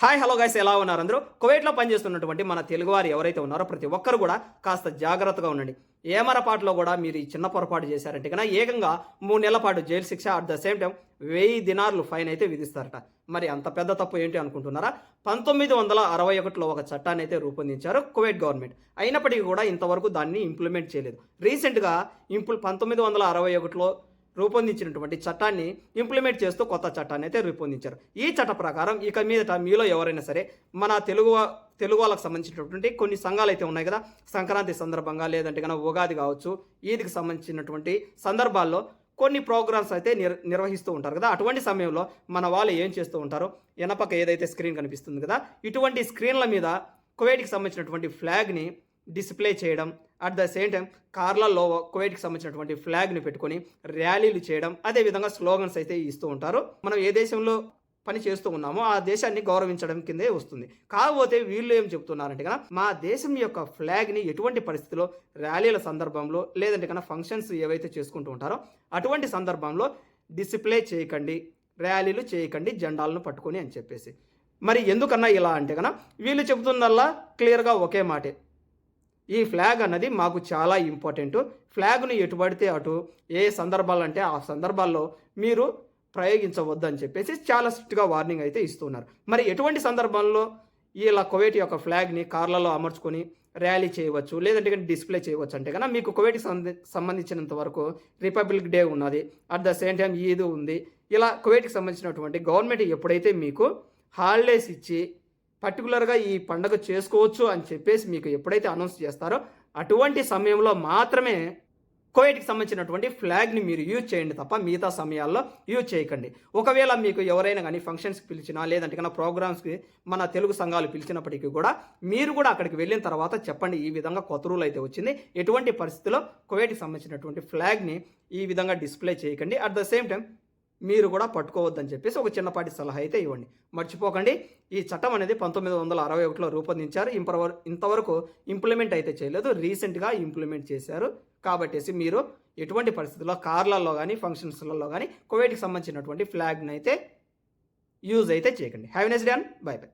Hi hello guys ఎలా ఉన్నారు అందరూ? కువైట్లో పనిచేస్తున్నటువంటి మన తెలుగువారు ఎవరైతే ఉన్నారో ప్రతి ఒక్కరు కూడా కాస్త జాగ్రత్తగా ఉండండి. ఏమరపాటులో కూడా మీరు ఈ చిన్న పొరపాటు చేశారంటే కన్నా ఏకంగా మూడు నెలల పాటు జైలు శిక్ష అట్ ద సేమ్ టైం వెయ్యి దినార్లు ఫైన్ అయితే విధిస్తారట. మరి అంత పెద్ద తప్పు ఏంటి అనుకుంటున్నారా? పంతొమ్మిది వందల అరవై ఒకటిలో ఒక చట్టాన్ని అయితే రూపొందించారు కువైట్ గవర్నమెంట్. అయినప్పటికీ కూడా ఇంతవరకు దాన్ని ఇంప్లిమెంట్ చేయలేదు. రీసెంట్గా ఇంప్లి పంతొమ్మిది వందల అరవై ఒకటిలో రూపొందించినటువంటి చట్టాన్ని ఇంప్లిమెంట్ చేస్తూ కొత్త చట్టాన్ని అయితే రూపొందించారు. ఈ చట్ట ప్రకారం ఇక మీదట మీలో ఎవరైనా సరే మన తెలుగు తెలుగు వాళ్ళకి సంబంధించినటువంటి కొన్ని సంఘాలు అయితే ఉన్నాయి కదా. సంక్రాంతి సందర్భంగా లేదంటే కనుక ఉగాది కావచ్చు ఈద్కి సంబంధించినటువంటి సందర్భాల్లో కొన్ని ప్రోగ్రామ్స్ అయితే నిర్ నిర్వహిస్తూ ఉంటారు కదా. అటువంటి సమయంలో మన వాళ్ళు ఏం చేస్తూ ఉంటారు వెనపక్క ఏదైతే స్క్రీన్ కనిపిస్తుంది కదా ఇటువంటి స్క్రీన్ల మీద కువైట్కి సంబంధించినటువంటి ఫ్లాగ్ని డిస్ప్లే చేయడం అట్ ద సేమ్ టైం కార్లలో కువైట్కి సంబంధించినటువంటి ఫ్లాగ్ని పెట్టుకొని ర్యాలీలు చేయడం అదేవిధంగా స్లోగన్స్ అయితే ఇస్తూ ఉంటారు. మనం ఏ దేశంలో పని చేస్తూ ఉన్నామో ఆ దేశాన్ని గౌరవించడం కిందే వస్తుంది. కాకపోతే వీళ్ళు ఏం చెప్తున్నారంటే కనుక మా దేశం యొక్క ఫ్లాగ్ని ఎటువంటి పరిస్థితిలో ర్యాలీల సందర్భంలో లేదంటే కనుక ఫంక్షన్స్ ఏవైతే చేసుకుంటూ ఉంటారో అటువంటి సందర్భంలో డిస్ప్లే చేయకండి ర్యాలీలు చేయకండి జెండాలను పట్టుకొని అని చెప్పేసి. మరి ఎందుకన్నా ఇలా అంటే కనుక వీళ్ళు చెబుతున్నల్లా క్లియర్గా ఒకే మాటే. ఈ ఫ్లాగ్ అన్నది మాకు చాలా ఇంపార్టెంట్ ఫ్లాగ్ను ఎటు పడితే అటు ఏ సందర్భాలంటే ఆ సందర్భాల్లో మీరు ప్రయోగించవద్దని చెప్పేసి చాలా స్ట్రిక్ట్గా వార్నింగ్ అయితే ఇస్తున్నారు. మరి ఎటువంటి సందర్భంలో ఇలా కువైట్ యొక్క ఫ్లాగ్ని కార్లలో అమర్చుకొని ర్యాలీ చేయవచ్చు లేదంటే కానీ డిస్ప్లే చేయవచ్చు అంటే కన్నా మీకు కువైట్కి సంబంధించినంత వరకు రిపబ్లిక్ డే ఉన్నది at the same time Eid ఉంది. ఇలా కువైట్కి సంబంధించినటువంటి గవర్నమెంట్ ఎప్పుడైతే మీకు హాలిడేస్ ఇచ్చి పర్టికులర్గా ఈ పండుగ చేసుకోవచ్చు అని చెప్పేసి మీకు ఎప్పుడైతే అనౌన్స్ చేస్తారో అటువంటి సమయంలో మాత్రమే కోవిడ్కి సంబంధించినటువంటి ఫ్లాగ్ని మీరు యూజ్ చేయండి తప్ప మిగతా సమయాల్లో యూజ్ చేయకండి. ఒకవేళ మీకు ఎవరైనా కానీ ఫంక్షన్స్కి పిలిచినా లేదంటే కన్నా ప్రోగ్రామ్స్కి మన తెలుగు సంఘాలు పిలిచినప్పటికీ కూడా మీరు కూడా అక్కడికి వెళ్ళిన తర్వాత చెప్పండి ఈ విధంగా కొత్త రూల్ అయితే వచ్చింది ఎటువంటి పరిస్థితిలో కోవిడ్కి సంబంధించినటువంటి ఫ్లాగ్ని ఈ విధంగా డిస్ప్లే చేయకండి. అట్ ద సేమ్ టైం మీరు కూడా పట్టుకోవద్దని చెప్పేసి ఒక చిన్నపాటి సలహా అయితే ఇవ్వండి. మర్చిపోకండి ఈ చట్టం అనేది పంతొమ్మిది వందల అరవై ఒకటిలో రూపొందించారు. ఇంతవరకు ఇంతవరకు ఇంప్లిమెంట్ అయితే చేయలేదు రీసెంట్గా ఇంప్లిమెంట్ చేశారు. కాబట్టేసి మీరు ఎటువంటి పరిస్థితుల్లో కార్లలో కానీ ఫంక్షన్స్లలో కానీ కోవిడ్కి సంబంధించినటువంటి ఫ్లాగ్ని అయితే యూజ్ అయితే చేయకండి. Have nice day bye bye